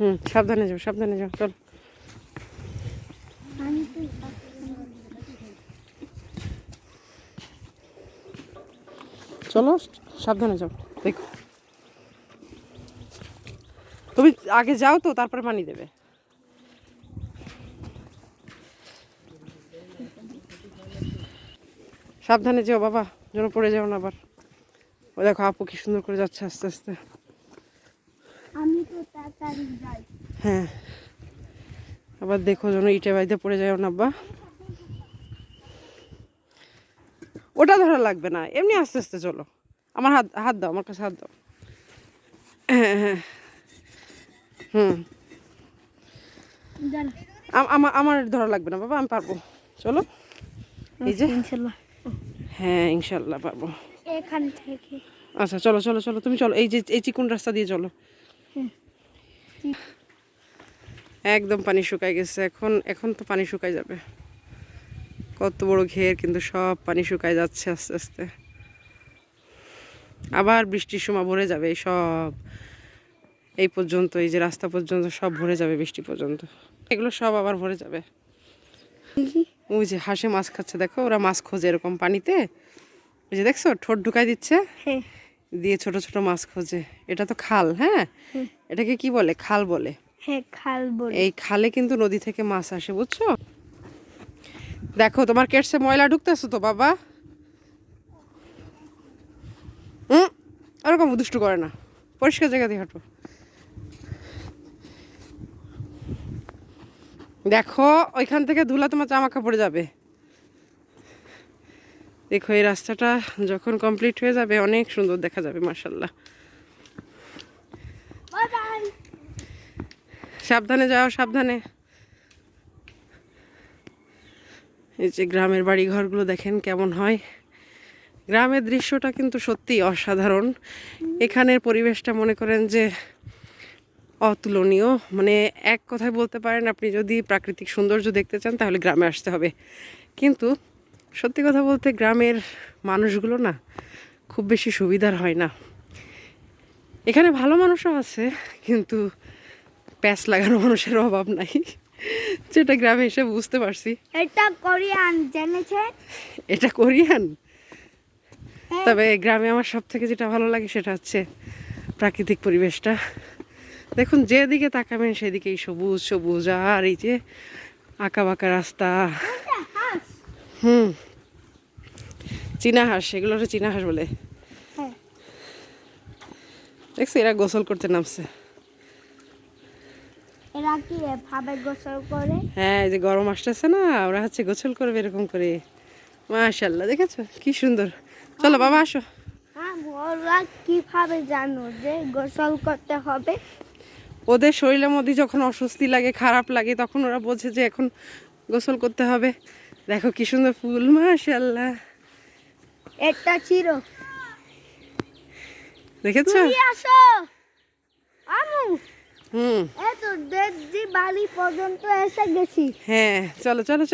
হুম, সাবধানে যাও সাবধানে যাও, চল। চলো, সাবধানে যাও, দেখো। তুমি আগে যাও তো, তারপরে পানি দেবে সাবধানে যাও বাবা যেন পড়ে যাও না আবার। ও দেখো আপু কি সুন্দর করে যাচ্ছে আস্তে আস্তে। আমি তো তাড়াতাড়ি যাই। হ্যাঁ। আবার দেখো যেন ইটে বাড়িতে পড়ে যায় না আব্বা। ওটা ধরা লাগবে না এমনি আস্তে আস্তে চলো। আমার হাত হাত দাও আমার কাছে হাত দাও। হ্যাঁ হ্যাঁ। হুম। আম- আমার আমার ধরা লাগবে না বাবা আমি পারব। চলো। এই যে। ইনশাল্লাহ হ্যাঁ ইনশাল্লাহ পাবো এখান থেকে। আচ্ছা চলো চলো চলো তুমি চলো এই যে এই চিকুন রাস্তা দিয়ে চলো। একদম পানি শুকাই গেছে এখন এখন তো পানি শুকাই যাবে। কত বড় ঘের কিন্তু সব পানি শুকাই যাচ্ছে আস্তে আস্তে। আবার বৃষ্টির সময় ভরে যাবে এই সব। এই পর্যন্ত এই যে রাস্তা পর্যন্ত সব ভরে যাবে বৃষ্টি পর্যন্ত। এগুলো সব আবার ভরে যাবে। ওই যে হাঁসে মাছ খাচ্ছে দেখো ওরা মাছ খোঁজে এরকম পানিতে। ওই যে দেখছ ঠোঁট ঢুকাই দিচ্ছে হ্যাঁ। দিয়ে ছোট ছোট মাছ খোঁজে। এটা তো খাল হ্যাঁ? এটাকে কি বলে? খাল বলে। হ্যাঁ খাল বলে। এই খালে কিন্তু নদী থেকে মাছ আসে বুঝছ? দেখো তোমার কেটসে ময়লা ঢুকতেছো তো বাবা? হুম? ওরকম দুষ্টু করে না। পরিষ্কার জায়গা দিয়ে হাঁটো। দেখো, ওইখান থেকে ধুলা তোমার জামা কাপড়ে যাবে। দেখো, এই রাস্তাটা যখন কমপ্লিট হয়ে যাবে, অনেক সুন্দর দেখা যাবে মার্শাল্লাহ সাবধানে যাও, সাবধানে। এই যে গ্রামের বাড়ি ঘরগুলো দেখেন কেমন হয়। গ্রামের দৃশ্যটা কিন্তু সত্যি অসাধারণ। এখানের পরিবেশটা মনে করেন যে অতুলনীয়। মানে এক কথায় বলতে পারেন আপনি যদি প্রাকৃতিক সৌন্দর্য দেখতে চান তাহলে গ্রামে আসতে হবে। কিন্তু সত্যি কথা বলতে গ্রামের মানুষগুলো না খুব বেশি সুবিধার হয় না। এখানে ভালো মানুষও আছে কিন্তু প্যাচ লাগানো মানুষের অভাব নাই যেটা গ্রামে এসে বুঝতে পারছি। এটা কোরিয়ান জেনেছেন? এটা কোরিয়ান? হ্যাঁ। তবে গ্রামে আমার সব থেকে যেটা ভালো লাগে সেটা হচ্ছে প্রাকৃতিক পরিবেশটা। দেখুন যেদিকে তাকাবেন সেদিকেই সবুজ সবুজ আর এই যে আঁকা বাঁকা রাস্তা। হুম। চীনা হাঁস এগুলো হচ্ছে চীনা হাঁস বলে। হ্যাঁ। দেখছি এরা গোসল করতে নামছে। এরা কি এভাবে গোসল করে? হ্যাঁ এই যে গরম আসতেছে না ওরা হচ্ছে গোসল করবে এরকম করে। মাশাল্লাহ দেখেছ? কি সুন্দর। চলো বাবা আসো। হ্যাঁ ওরা কীভাবে জানো যে গোসল করতে হবে? ওদের শরীরের মধ্যে যখন অস্বস্তি লাগে খারাপ লাগে তখন ওরা বোঝে যে এখন গোসল করতে হবে। দেখো কি সুন্দর ফুল মাশাল্লাহ একটা ছিল দেখেছ? আসো। আমু হুম। এত বালি পর্যন্ত এসে গেছি। হ্যাঁ চলো চলো।